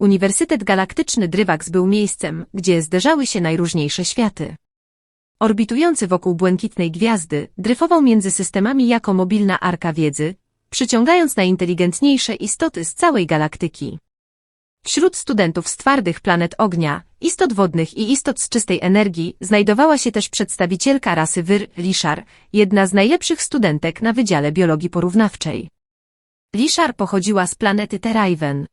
Uniwersytet Galaktyczny Drywax był miejscem, gdzie zderzały się najróżniejsze światy. Orbitujący wokół błękitnej gwiazdy, dryfował między systemami jako mobilna arka wiedzy, przyciągając najinteligentniejsze istoty z całej galaktyki. Wśród studentów z twardych planet ognia, istot wodnych i istot z czystej energii znajdowała się też przedstawicielka rasy Wyr, Lishar, jedna z najlepszych studentek na Wydziale Biologii Porównawczej. Lishar pochodziła z planety Terraven.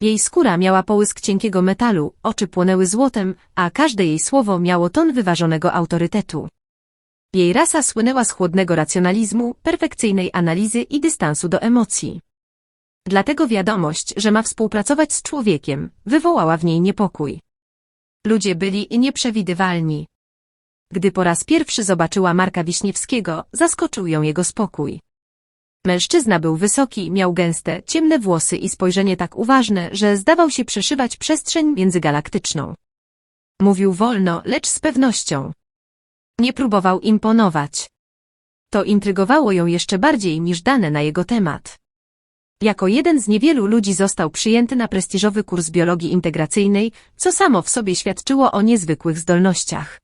Jej skóra miała połysk cienkiego metalu, oczy płonęły złotem, a każde jej słowo miało ton wyważonego autorytetu. Jej rasa słynęła z chłodnego racjonalizmu, perfekcyjnej analizy i dystansu do emocji. Dlatego wiadomość, że ma współpracować z człowiekiem, wywołała w niej niepokój. Ludzie byli nieprzewidywalni. Gdy po raz pierwszy zobaczyła Marka Wiśniewskiego, zaskoczył ją jego spokój. Mężczyzna był wysoki, miał gęste, ciemne włosy i spojrzenie tak uważne, że zdawał się przeszywać przestrzeń międzygalaktyczną. Mówił wolno, lecz z pewnością. Nie próbował imponować. To intrygowało ją jeszcze bardziej niż dane na jego temat. Jako jeden z niewielu ludzi został przyjęty na prestiżowy kurs biologii integracyjnej, co samo w sobie świadczyło o niezwykłych zdolnościach.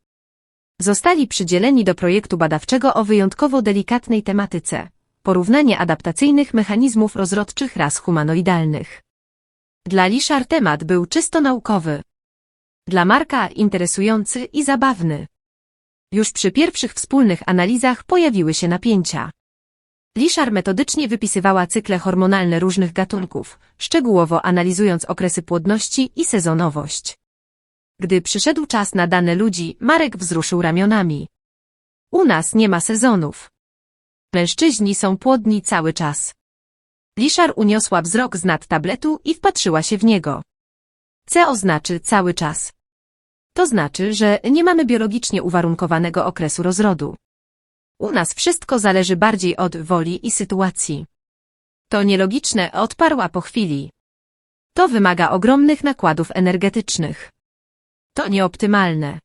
Zostali przydzieleni do projektu badawczego o wyjątkowo delikatnej tematyce porównanie adaptacyjnych mechanizmów rozrodczych ras humanoidalnych. Dla Liszar temat był czysto naukowy. Dla Marka interesujący i zabawny. Już przy pierwszych wspólnych analizach pojawiły się napięcia. Liszar metodycznie wypisywała cykle hormonalne różnych gatunków, szczegółowo analizując okresy płodności i sezonowość. Gdy przyszedł czas na dane ludzi, Marek wzruszył ramionami. U nas nie ma sezonów. Mężczyźni są płodni cały czas. Liszar uniosła wzrok z nad tabletu i wpatrzyła się w niego. C oznaczy cały czas. To znaczy, że nie mamy biologicznie uwarunkowanego okresu rozrodu. U nas wszystko zależy bardziej od woli i sytuacji. To nielogiczne, odparła po chwili. To wymaga ogromnych nakładów energetycznych. To nieoptymalne.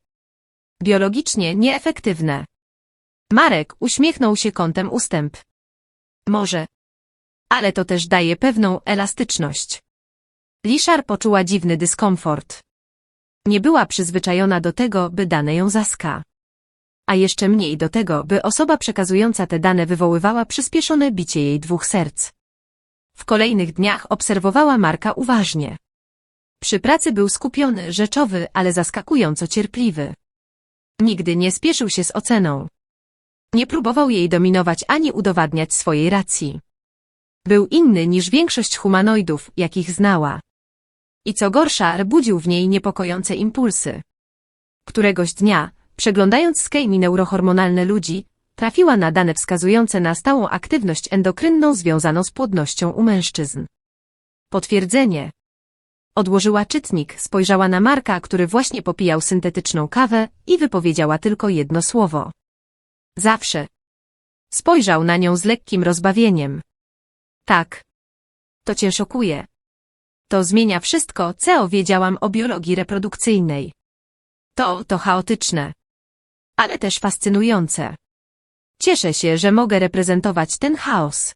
Biologicznie nieefektywne. Marek uśmiechnął się kątem ustęp. Może. Ale to też daje pewną elastyczność. Liszar poczuła dziwny dyskomfort. Nie była przyzwyczajona do tego, by dane ją zaska. A jeszcze mniej do tego, by osoba przekazująca te dane wywoływała przyspieszone bicie jej dwóch serc. W kolejnych dniach obserwowała Marka uważnie. Przy pracy był skupiony, rzeczowy, ale zaskakująco cierpliwy. Nigdy nie spieszył się z oceną. Nie próbował jej dominować ani udowadniać swojej racji. Był inny niż większość humanoidów, jakich znała. I co gorsza, budził w niej niepokojące impulsy. Któregoś dnia, przeglądając skejmi neurohormonalne ludzi, trafiła na dane wskazujące na stałą aktywność endokrynną związaną z płodnością u mężczyzn. Potwierdzenie. Odłożyła czytnik, spojrzała na Marka, który właśnie popijał syntetyczną kawę i wypowiedziała tylko jedno słowo. Zawsze. Spojrzał na nią z lekkim rozbawieniem. Tak. To cię szokuje. To zmienia wszystko, co wiedziałam o biologii reprodukcyjnej. To, to chaotyczne. Ale też fascynujące. Cieszę się, że mogę reprezentować ten chaos.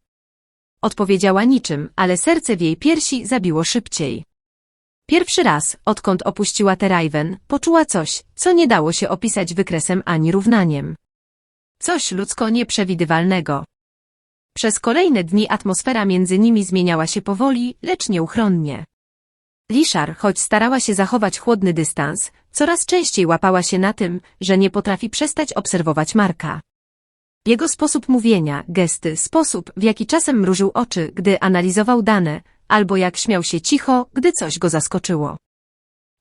Odpowiedziała niczym, ale serce w jej piersi zabiło szybciej. Pierwszy raz, odkąd opuściła Terraven, poczuła coś, co nie dało się opisać wykresem ani równaniem. Coś ludzko nieprzewidywalnego. Przez kolejne dni atmosfera między nimi zmieniała się powoli, lecz nieuchronnie. Liszar, choć starała się zachować chłodny dystans, coraz częściej łapała się na tym, że nie potrafi przestać obserwować Marka. Jego sposób mówienia, gesty, sposób, w jaki czasem mrużył oczy, gdy analizował dane, albo jak śmiał się cicho, gdy coś go zaskoczyło.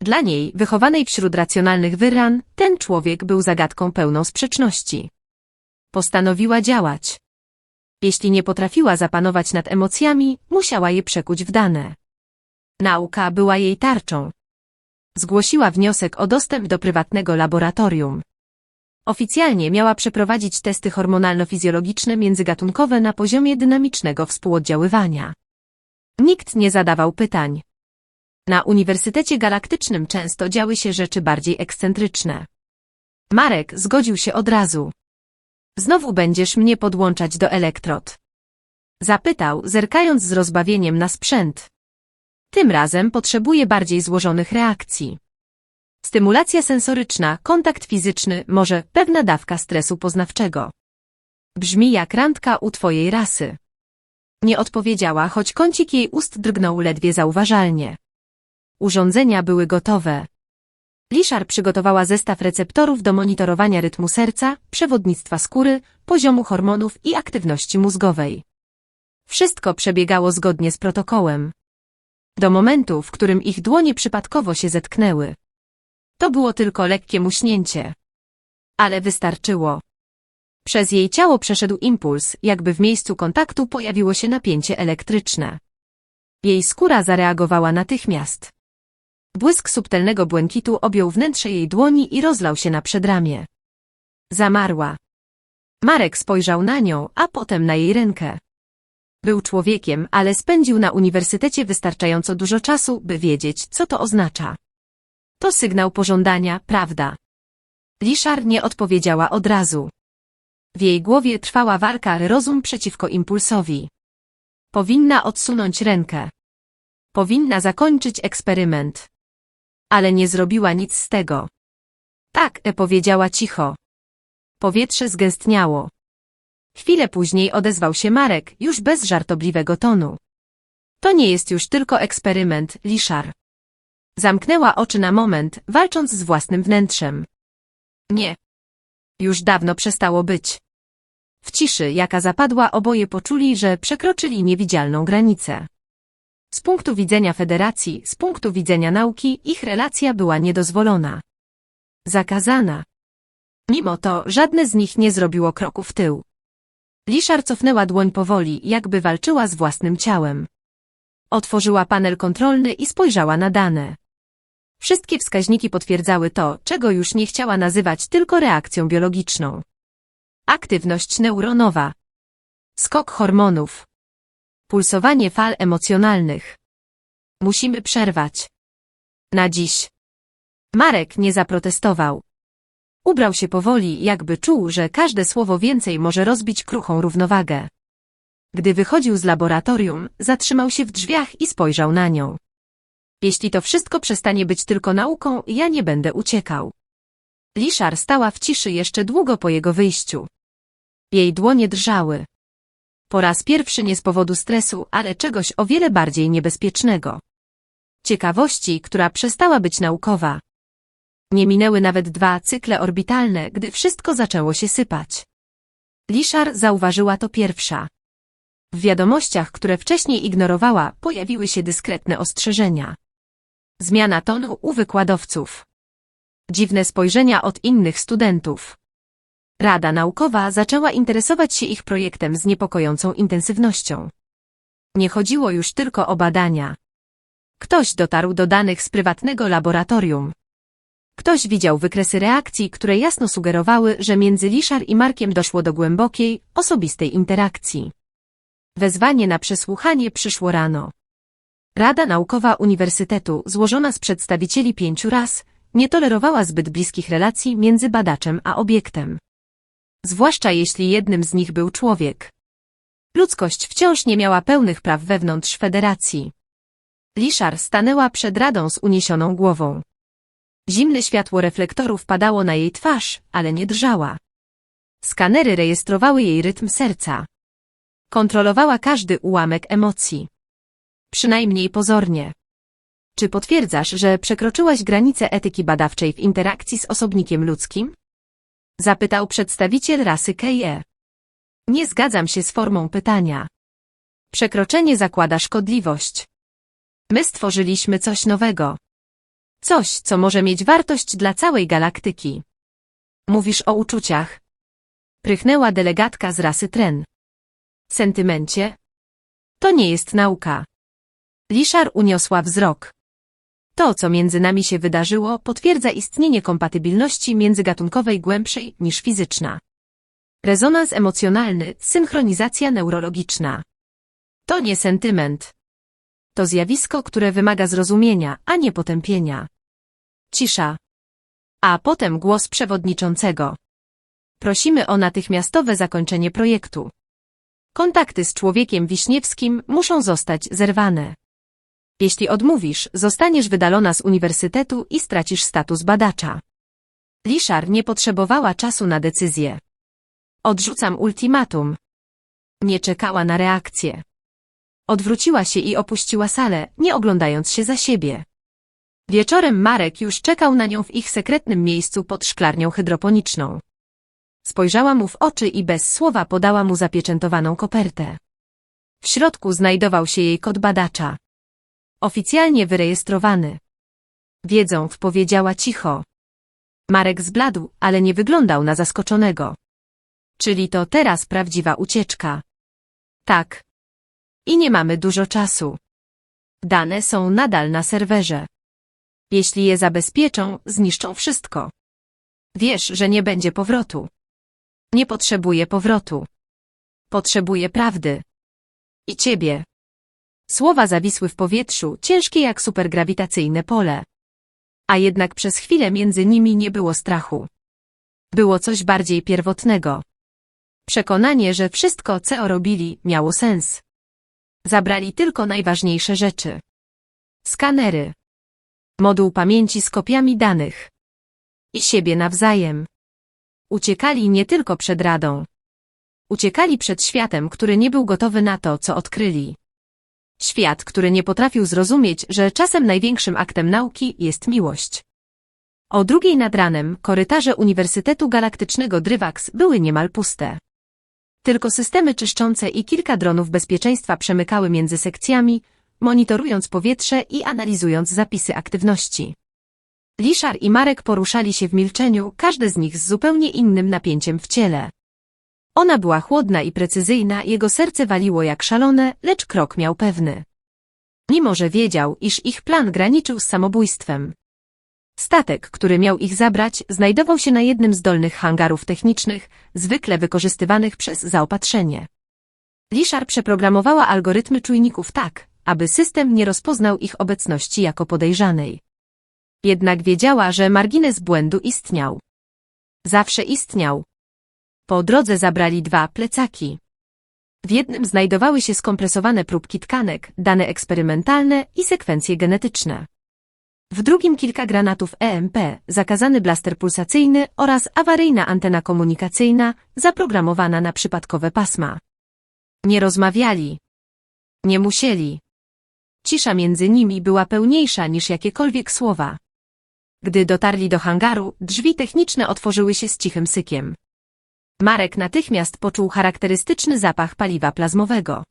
Dla niej, wychowanej wśród racjonalnych wyran, ten człowiek był zagadką pełną sprzeczności. Postanowiła działać. Jeśli nie potrafiła zapanować nad emocjami, musiała je przekuć w dane. Nauka była jej tarczą. Zgłosiła wniosek o dostęp do prywatnego laboratorium. Oficjalnie miała przeprowadzić testy hormonalno-fizjologiczne międzygatunkowe na poziomie dynamicznego współoddziaływania. Nikt nie zadawał pytań. Na Uniwersytecie Galaktycznym często działy się rzeczy bardziej ekscentryczne. Marek zgodził się od razu. Znowu będziesz mnie podłączać do elektrod. Zapytał, zerkając z rozbawieniem na sprzęt. Tym razem potrzebuje bardziej złożonych reakcji. Stymulacja sensoryczna, kontakt fizyczny, może pewna dawka stresu poznawczego. Brzmi jak randka u twojej rasy. Nie odpowiedziała, choć kącik jej ust drgnął ledwie zauważalnie. Urządzenia były gotowe. Liszar przygotowała zestaw receptorów do monitorowania rytmu serca, przewodnictwa skóry, poziomu hormonów i aktywności mózgowej. Wszystko przebiegało zgodnie z protokołem. Do momentu, w którym ich dłonie przypadkowo się zetknęły. To było tylko lekkie muśnięcie. Ale wystarczyło. Przez jej ciało przeszedł impuls, jakby w miejscu kontaktu pojawiło się napięcie elektryczne. Jej skóra zareagowała natychmiast. Błysk subtelnego błękitu objął wnętrze jej dłoni i rozlał się na przedramię. Zamarła. Marek spojrzał na nią, a potem na jej rękę. Był człowiekiem, ale spędził na uniwersytecie wystarczająco dużo czasu, by wiedzieć, co to oznacza. To sygnał pożądania, prawda? Liszar nie odpowiedziała od razu. W jej głowie trwała walka rozum przeciwko impulsowi. Powinna odsunąć rękę. Powinna zakończyć eksperyment. Ale nie zrobiła nic z tego. Tak, e powiedziała cicho. Powietrze zgęstniało. Chwilę później odezwał się Marek, już bez żartobliwego tonu. To nie jest już tylko eksperyment, Liszar. Zamknęła oczy na moment, walcząc z własnym wnętrzem. Nie. Już dawno przestało być. W ciszy, jaka zapadła, oboje poczuli, że przekroczyli niewidzialną granicę. Z punktu widzenia federacji, z punktu widzenia nauki, ich relacja była niedozwolona. Zakazana. Mimo to, żadne z nich nie zrobiło kroku w tył. Liszar cofnęła dłoń powoli, jakby walczyła z własnym ciałem. Otworzyła panel kontrolny i spojrzała na dane. Wszystkie wskaźniki potwierdzały to, czego już nie chciała nazywać tylko reakcją biologiczną. Aktywność neuronowa. Skok hormonów. Pulsowanie fal emocjonalnych. Musimy przerwać. Na dziś. Marek nie zaprotestował. Ubrał się powoli, jakby czuł, że każde słowo więcej może rozbić kruchą równowagę. Gdy wychodził z laboratorium, zatrzymał się w drzwiach i spojrzał na nią. Jeśli to wszystko przestanie być tylko nauką, ja nie będę uciekał. Liszar stała w ciszy jeszcze długo po jego wyjściu. Jej dłonie drżały. Po raz pierwszy nie z powodu stresu, ale czegoś o wiele bardziej niebezpiecznego. Ciekawości, która przestała być naukowa. Nie minęły nawet dwa cykle orbitalne, gdy wszystko zaczęło się sypać. Liszar zauważyła to pierwsza. W wiadomościach, które wcześniej ignorowała, pojawiły się dyskretne ostrzeżenia. Zmiana tonu u wykładowców. Dziwne spojrzenia od innych studentów. Rada Naukowa zaczęła interesować się ich projektem z niepokojącą intensywnością. Nie chodziło już tylko o badania. Ktoś dotarł do danych z prywatnego laboratorium. Ktoś widział wykresy reakcji, które jasno sugerowały, że między Liszar i Markiem doszło do głębokiej, osobistej interakcji. Wezwanie na przesłuchanie przyszło rano. Rada Naukowa Uniwersytetu, złożona z przedstawicieli pięciu ras, nie tolerowała zbyt bliskich relacji między badaczem a obiektem. Zwłaszcza jeśli jednym z nich był człowiek. Ludzkość wciąż nie miała pełnych praw wewnątrz federacji. Liszar stanęła przed radą z uniesioną głową. Zimne światło reflektorów padało na jej twarz, ale nie drżała. Skanery rejestrowały jej rytm serca. Kontrolowała każdy ułamek emocji. Przynajmniej pozornie. Czy potwierdzasz, że przekroczyłaś granicę etyki badawczej w interakcji z osobnikiem ludzkim? Zapytał przedstawiciel rasy KE. Nie zgadzam się z formą pytania. Przekroczenie zakłada szkodliwość. My stworzyliśmy coś nowego. Coś, co może mieć wartość dla całej galaktyki. Mówisz o uczuciach. Prychnęła delegatka z rasy Tren. Sentymencie? To nie jest nauka. Liszar uniosła wzrok. To, co między nami się wydarzyło, potwierdza istnienie kompatybilności międzygatunkowej głębszej niż fizyczna. Rezonans emocjonalny, synchronizacja neurologiczna. To nie sentyment. To zjawisko, które wymaga zrozumienia, a nie potępienia. Cisza. A potem głos przewodniczącego. Prosimy o natychmiastowe zakończenie projektu. Kontakty z człowiekiem wiśniewskim muszą zostać zerwane. Jeśli odmówisz, zostaniesz wydalona z uniwersytetu i stracisz status badacza. Liszar nie potrzebowała czasu na decyzję. Odrzucam ultimatum. Nie czekała na reakcję. Odwróciła się i opuściła salę, nie oglądając się za siebie. Wieczorem Marek już czekał na nią w ich sekretnym miejscu pod szklarnią hydroponiczną. Spojrzała mu w oczy i bez słowa podała mu zapieczętowaną kopertę. W środku znajdował się jej kod badacza. Oficjalnie wyrejestrowany. Wiedzą, powiedziała cicho. Marek zbladł, ale nie wyglądał na zaskoczonego. Czyli to teraz prawdziwa ucieczka. Tak. I nie mamy dużo czasu. Dane są nadal na serwerze. Jeśli je zabezpieczą, zniszczą wszystko. Wiesz, że nie będzie powrotu. Nie potrzebuję powrotu. Potrzebuję prawdy. I ciebie. Słowa zawisły w powietrzu, ciężkie jak supergrawitacyjne pole. A jednak przez chwilę między nimi nie było strachu. Było coś bardziej pierwotnego. Przekonanie, że wszystko, co robili, miało sens. Zabrali tylko najważniejsze rzeczy. Skanery. Moduł pamięci z kopiami danych. I siebie nawzajem. Uciekali nie tylko przed Radą. Uciekali przed światem, który nie był gotowy na to, co odkryli. Świat, który nie potrafił zrozumieć, że czasem największym aktem nauki jest miłość. O drugiej nad ranem korytarze Uniwersytetu Galaktycznego Drywax były niemal puste. Tylko systemy czyszczące i kilka dronów bezpieczeństwa przemykały między sekcjami, monitorując powietrze i analizując zapisy aktywności. Liszar i Marek poruszali się w milczeniu, każdy z nich z zupełnie innym napięciem w ciele. Ona była chłodna i precyzyjna, jego serce waliło jak szalone, lecz krok miał pewny. Mimo, że wiedział, iż ich plan graniczył z samobójstwem. Statek, który miał ich zabrać, znajdował się na jednym z dolnych hangarów technicznych, zwykle wykorzystywanych przez zaopatrzenie. Liszar przeprogramowała algorytmy czujników tak, aby system nie rozpoznał ich obecności jako podejrzanej. Jednak wiedziała, że margines błędu istniał. Zawsze istniał. Po drodze zabrali dwa plecaki. W jednym znajdowały się skompresowane próbki tkanek, dane eksperymentalne i sekwencje genetyczne. W drugim kilka granatów EMP, zakazany blaster pulsacyjny oraz awaryjna antena komunikacyjna, zaprogramowana na przypadkowe pasma. Nie rozmawiali. Nie musieli. Cisza między nimi była pełniejsza niż jakiekolwiek słowa. Gdy dotarli do hangaru, drzwi techniczne otworzyły się z cichym sykiem. Marek natychmiast poczuł charakterystyczny zapach paliwa plazmowego.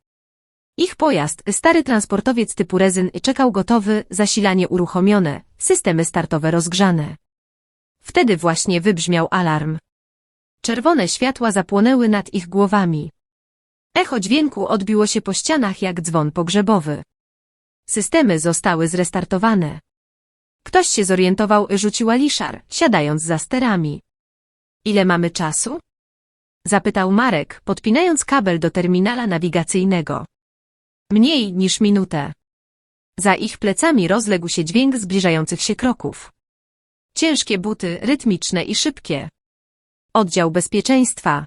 Ich pojazd, stary transportowiec typu rezyn, czekał gotowy, zasilanie uruchomione, systemy startowe rozgrzane. Wtedy właśnie wybrzmiał alarm. Czerwone światła zapłonęły nad ich głowami. Echo dźwięku odbiło się po ścianach jak dzwon pogrzebowy. Systemy zostały zrestartowane. Ktoś się zorientował, rzuciła Liszar, siadając za sterami. Ile mamy czasu? Zapytał Marek, podpinając kabel do terminala nawigacyjnego. Mniej niż minutę. Za ich plecami rozległ się dźwięk zbliżających się kroków. Ciężkie buty, rytmiczne i szybkie. Oddział bezpieczeństwa.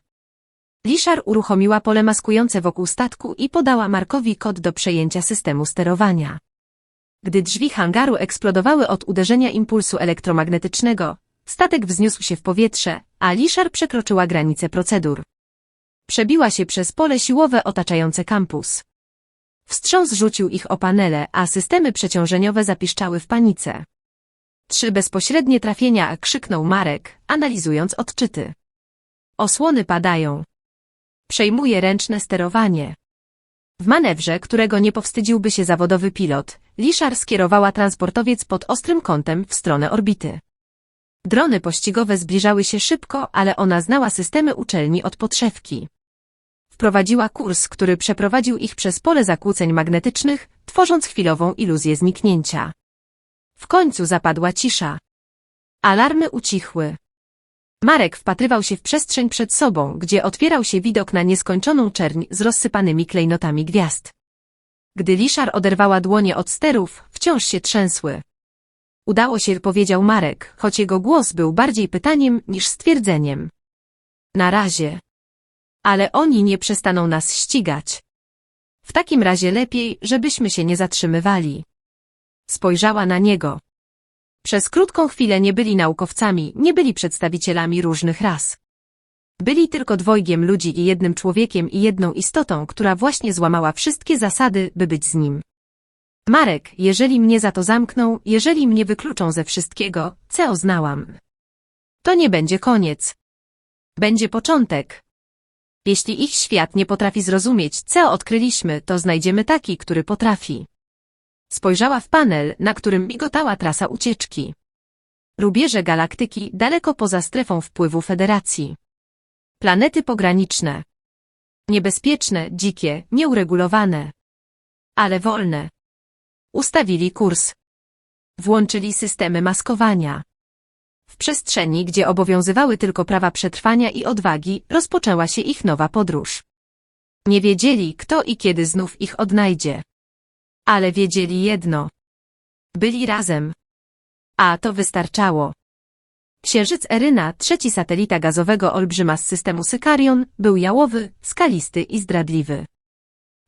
Liszar uruchomiła pole maskujące wokół statku i podała Markowi kod do przejęcia systemu sterowania. Gdy drzwi hangaru eksplodowały od uderzenia impulsu elektromagnetycznego, statek wzniósł się w powietrze, a Liszar przekroczyła granicę procedur. Przebiła się przez pole siłowe otaczające kampus. Wstrząs rzucił ich o panele, a systemy przeciążeniowe zapiszczały w panice. Trzy bezpośrednie trafienia, krzyknął Marek, analizując odczyty. Osłony padają. Przejmuje ręczne sterowanie. W manewrze, którego nie powstydziłby się zawodowy pilot, Liszar skierowała transportowiec pod ostrym kątem w stronę orbity. Drony pościgowe zbliżały się szybko, ale ona znała systemy uczelni od podszewki. Wprowadziła kurs, który przeprowadził ich przez pole zakłóceń magnetycznych, tworząc chwilową iluzję zniknięcia. W końcu zapadła cisza. Alarmy ucichły. Marek wpatrywał się w przestrzeń przed sobą, gdzie otwierał się widok na nieskończoną czerń z rozsypanymi klejnotami gwiazd. Gdy Liszar oderwała dłonie od sterów, wciąż się trzęsły. Udało się, powiedział Marek, choć jego głos był bardziej pytaniem niż stwierdzeniem. Na razie. Ale oni nie przestaną nas ścigać. W takim razie lepiej, żebyśmy się nie zatrzymywali. Spojrzała na niego. Przez krótką chwilę nie byli naukowcami, nie byli przedstawicielami różnych ras. Byli tylko dwojgiem ludzi i jednym człowiekiem i jedną istotą, która właśnie złamała wszystkie zasady, by być z nim. Marek, jeżeli mnie za to zamkną, jeżeli mnie wykluczą ze wszystkiego, co oznałam. To nie będzie koniec. Będzie początek. Jeśli ich świat nie potrafi zrozumieć, co odkryliśmy, to znajdziemy taki, który potrafi. Spojrzała w panel, na którym migotała trasa ucieczki. Rubieże galaktyki daleko poza strefą wpływu Federacji. Planety pograniczne. Niebezpieczne, dzikie, nieuregulowane. Ale wolne. Ustawili kurs. Włączyli systemy maskowania. W przestrzeni, gdzie obowiązywały tylko prawa przetrwania i odwagi, rozpoczęła się ich nowa podróż. Nie wiedzieli, kto i kiedy znów ich odnajdzie. Ale wiedzieli jedno. Byli razem. A to wystarczało. Księżyc Eryna, trzeci satelita gazowego olbrzyma z systemu Sykarion, był jałowy, skalisty i zdradliwy.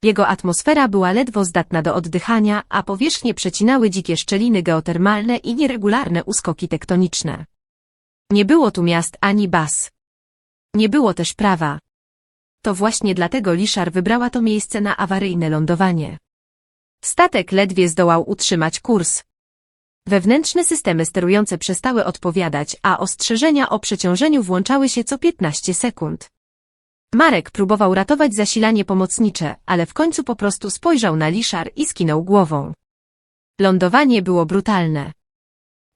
Jego atmosfera była ledwo zdatna do oddychania, a powierzchnię przecinały dzikie szczeliny geotermalne i nieregularne uskoki tektoniczne. Nie było tu miast ani baz. Nie było też prawa. To właśnie dlatego Liszar wybrała to miejsce na awaryjne lądowanie. Statek ledwie zdołał utrzymać kurs. Wewnętrzne systemy sterujące przestały odpowiadać, a ostrzeżenia o przeciążeniu włączały się co 15 sekund. Marek próbował ratować zasilanie pomocnicze, ale w końcu po prostu spojrzał na Liszar i skinął głową. Lądowanie było brutalne.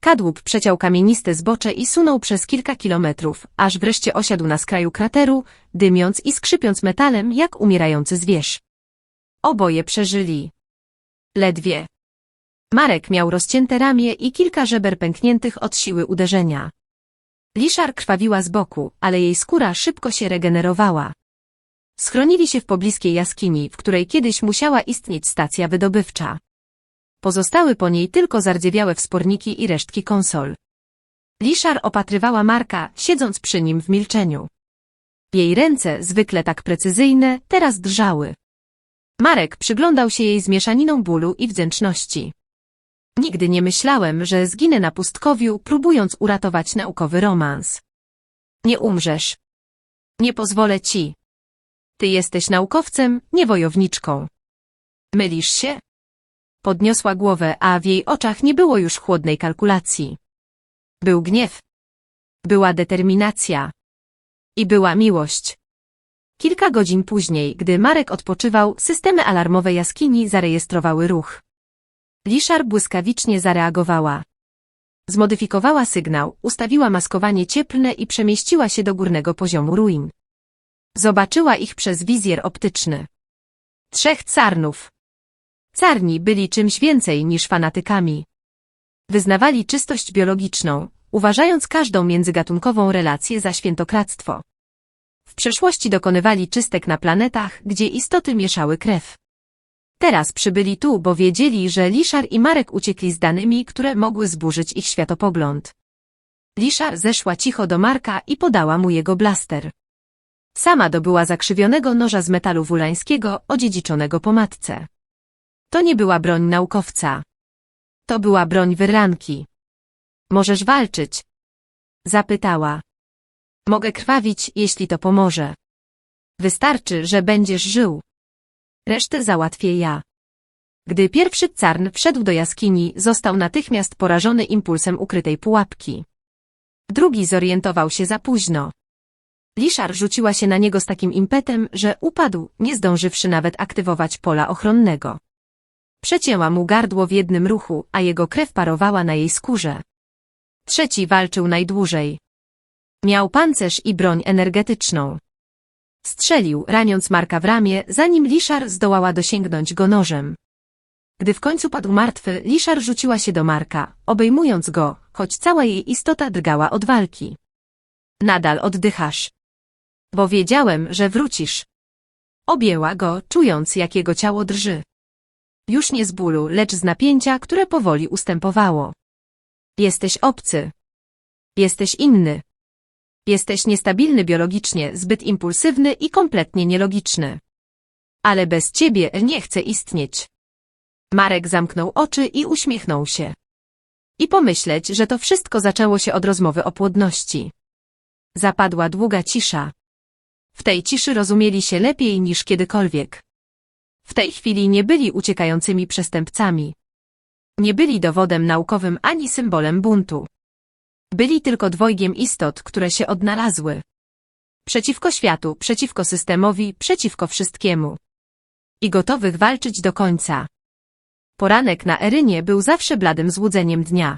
Kadłub przeciął kamieniste zbocze i sunął przez kilka kilometrów, aż wreszcie osiadł na skraju krateru, dymiąc i skrzypiąc metalem jak umierający zwierz. Oboje przeżyli. Ledwie. Marek miał rozcięte ramię i kilka żeber pękniętych od siły uderzenia. Liszar krwawiła z boku, ale jej skóra szybko się regenerowała. Schronili się w pobliskiej jaskini, w której kiedyś musiała istnieć stacja wydobywcza. Pozostały po niej tylko zardzewiałe wsporniki i resztki konsol. Liszar opatrywała Marka, siedząc przy nim w milczeniu. Jej ręce, zwykle tak precyzyjne, teraz drżały. Marek przyglądał się jej z mieszaniną bólu i wdzięczności. Nigdy nie myślałem, że zginę na pustkowiu, próbując uratować naukowy romans. Nie umrzesz. Nie pozwolę ci. Ty jesteś naukowcem, nie wojowniczką. Mylisz się? Podniosła głowę, a w jej oczach nie było już chłodnej kalkulacji. Był gniew. Była determinacja. I była miłość. Kilka godzin później, gdy Marek odpoczywał, systemy alarmowe jaskini zarejestrowały ruch. Liszar błyskawicznie zareagowała. Zmodyfikowała sygnał, ustawiła maskowanie cieplne i przemieściła się do górnego poziomu ruin. Zobaczyła ich przez wizjer optyczny. Trzech carnów. Carni byli czymś więcej niż fanatykami. Wyznawali czystość biologiczną, uważając każdą międzygatunkową relację za świętokradztwo. W przeszłości dokonywali czystek na planetach, gdzie istoty mieszały krew. Teraz przybyli tu, bo wiedzieli, że Liszar i Marek uciekli z danymi, które mogły zburzyć ich światopogląd. Liszar zeszła cicho do Marka i podała mu jego blaster. Sama dobyła zakrzywionego noża z metalu wulańskiego, odziedziczonego po matce. To nie była broń naukowca. To była broń wyranki. Możesz walczyć? Zapytała. Mogę krwawić, jeśli to pomoże. Wystarczy, że będziesz żył. Resztę załatwię ja. Gdy pierwszy carn wszedł do jaskini, został natychmiast porażony impulsem ukrytej pułapki. Drugi zorientował się za późno. Liszar rzuciła się na niego z takim impetem, że upadł, nie zdążywszy nawet aktywować pola ochronnego. Przecięła mu gardło w jednym ruchu, a jego krew parowała na jej skórze. Trzeci walczył najdłużej. Miał pancerz i broń energetyczną. Strzelił, raniąc Marka w ramię, zanim Liszar zdołała dosięgnąć go nożem. Gdy w końcu padł martwy, Liszar rzuciła się do Marka, obejmując go, choć cała jej istota drgała od walki. Nadal oddychasz. Bo wiedziałem, że wrócisz. Objęła go, czując jak jego ciało drży. Już nie z bólu, lecz z napięcia, które powoli ustępowało. Jesteś obcy. Jesteś inny. Jesteś niestabilny biologicznie, zbyt impulsywny i kompletnie nielogiczny. Ale bez ciebie nie chcę istnieć. Marek zamknął oczy i uśmiechnął się. I pomyśleć, że to wszystko zaczęło się od rozmowy o płodności. Zapadła długa cisza. W tej ciszy rozumieli się lepiej niż kiedykolwiek. W tej chwili nie byli uciekającymi przestępcami. Nie byli dowodem naukowym ani symbolem buntu. Byli tylko dwojgiem istot, które się odnalazły. Przeciwko światu, przeciwko systemowi, przeciwko wszystkiemu. I gotowych walczyć do końca. Poranek na Erynie był zawsze bladym złudzeniem dnia.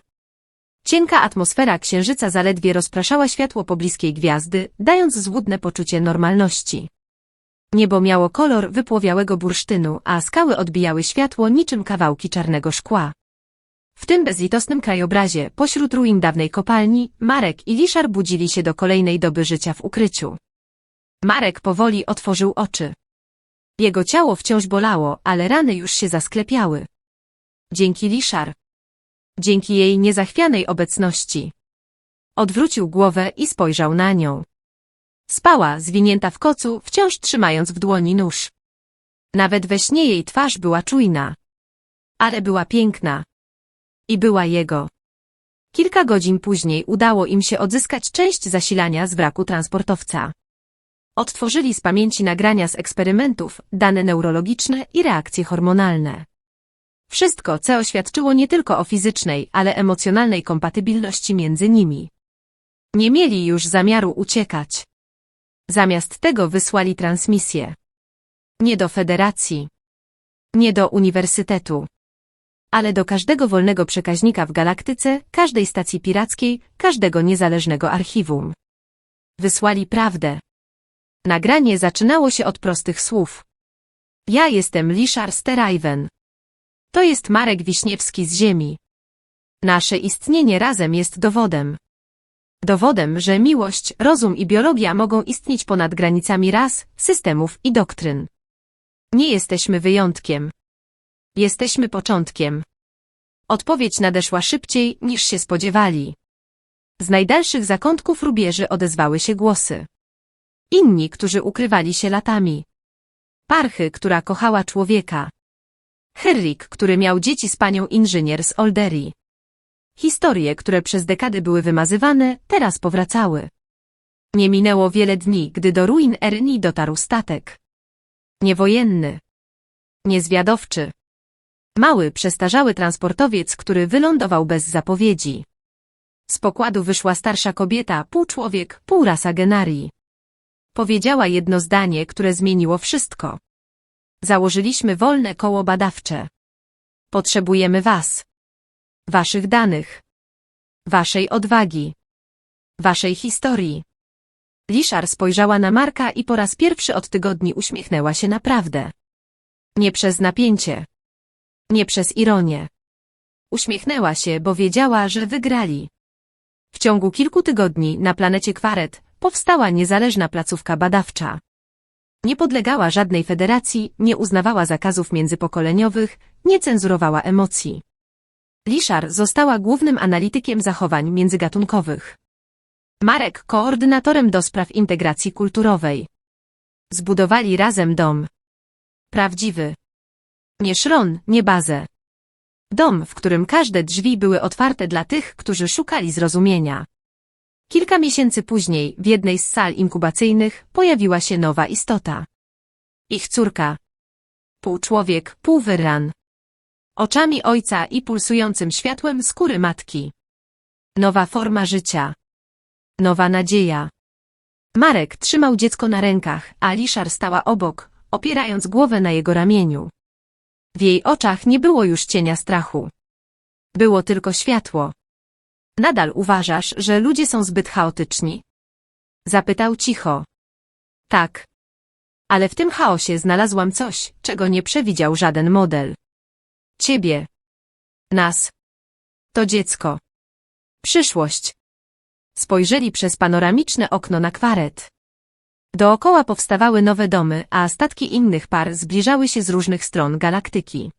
Cienka atmosfera księżyca zaledwie rozpraszała światło pobliskiej gwiazdy, dając złudne poczucie normalności. Niebo miało kolor wypłowiałego bursztynu, a skały odbijały światło niczym kawałki czarnego szkła. W tym bezlitosnym krajobrazie, pośród ruin dawnej kopalni, Marek i Liszar budzili się do kolejnej doby życia w ukryciu. Marek powoli otworzył oczy. Jego ciało wciąż bolało, ale rany już się zasklepiały. Dzięki Liszar. Dzięki jej niezachwianej obecności. Odwrócił głowę i spojrzał na nią. Spała, zwinięta w kocu, wciąż trzymając w dłoni nóż. Nawet we śnie jej twarz była czujna. Ale była piękna. I była jego. Kilka godzin później udało im się odzyskać część zasilania z wraku transportowca. Odtworzyli z pamięci nagrania z eksperymentów, dane neurologiczne i reakcje hormonalne. Wszystko, co oświadczyło nie tylko o fizycznej, ale emocjonalnej kompatybilności między nimi. Nie mieli już zamiaru uciekać. Zamiast tego wysłali transmisję. Nie do federacji. Nie do uniwersytetu. Ale do każdego wolnego przekaźnika w galaktyce, każdej stacji pirackiej, każdego niezależnego archiwum. Wysłali prawdę. Nagranie zaczynało się od prostych słów. Ja jestem Liszar Sterajwen. To jest Marek Wiśniewski z Ziemi. Nasze istnienie razem jest dowodem. Dowodem, że miłość, rozum i biologia mogą istnieć ponad granicami ras, systemów i doktryn. Nie jesteśmy wyjątkiem. Jesteśmy początkiem. Odpowiedź nadeszła szybciej, niż się spodziewali. Z najdalszych zakątków rubieży odezwały się głosy. Inni, którzy ukrywali się latami. Parchy, która kochała człowieka. Herrik, który miał dzieci z panią inżynier z Olderii. Historie, które przez dekady były wymazywane, teraz powracały. Nie minęło wiele dni, gdy do ruin Erni dotarł statek. Niewojenny. Niezwiadowczy. Mały, przestarzały transportowiec, który wylądował bez zapowiedzi. Z pokładu wyszła starsza kobieta, pół człowiek, pół rasa genarii. Powiedziała jedno zdanie, które zmieniło wszystko. Założyliśmy wolne koło badawcze. Potrzebujemy was. Waszych danych. Waszej odwagi. Waszej historii. Liszar spojrzała na Marka i po raz pierwszy od tygodni uśmiechnęła się naprawdę. Nie przez napięcie. Nie przez ironię. Uśmiechnęła się, bo wiedziała, że wygrali. W ciągu kilku tygodni na planecie Kwaret powstała niezależna placówka badawcza. Nie podlegała żadnej federacji, nie uznawała zakazów międzypokoleniowych, nie cenzurowała emocji. Liszar została głównym analitykiem zachowań międzygatunkowych. Marek koordynatorem do spraw integracji kulturowej. Zbudowali razem dom. Prawdziwy. Nie szron, nie bazę. Dom, w którym każde drzwi były otwarte dla tych, którzy szukali zrozumienia. Kilka miesięcy później, w jednej z sal inkubacyjnych, pojawiła się nowa istota. Ich córka. Pół człowiek, pół wyran. Oczami ojca i pulsującym światłem skóry matki. Nowa forma życia. Nowa nadzieja. Marek trzymał dziecko na rękach, a Liszar stała obok, opierając głowę na jego ramieniu. W jej oczach nie było już cienia strachu. Było tylko światło. Nadal uważasz, że ludzie są zbyt chaotyczni? Zapytał cicho. Tak. Ale w tym chaosie znalazłam coś, czego nie przewidział żaden model. Ciebie. Nas. To dziecko. Przyszłość. Spojrzeli przez panoramiczne okno na kwaret. Dookoła powstawały nowe domy, a statki innych par zbliżały się z różnych stron galaktyki.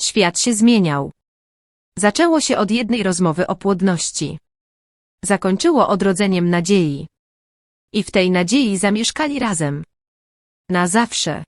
Świat się zmieniał. Zaczęło się od jednej rozmowy o płodności. Zakończyło odrodzeniem nadziei. I w tej nadziei zamieszkali razem. Na zawsze.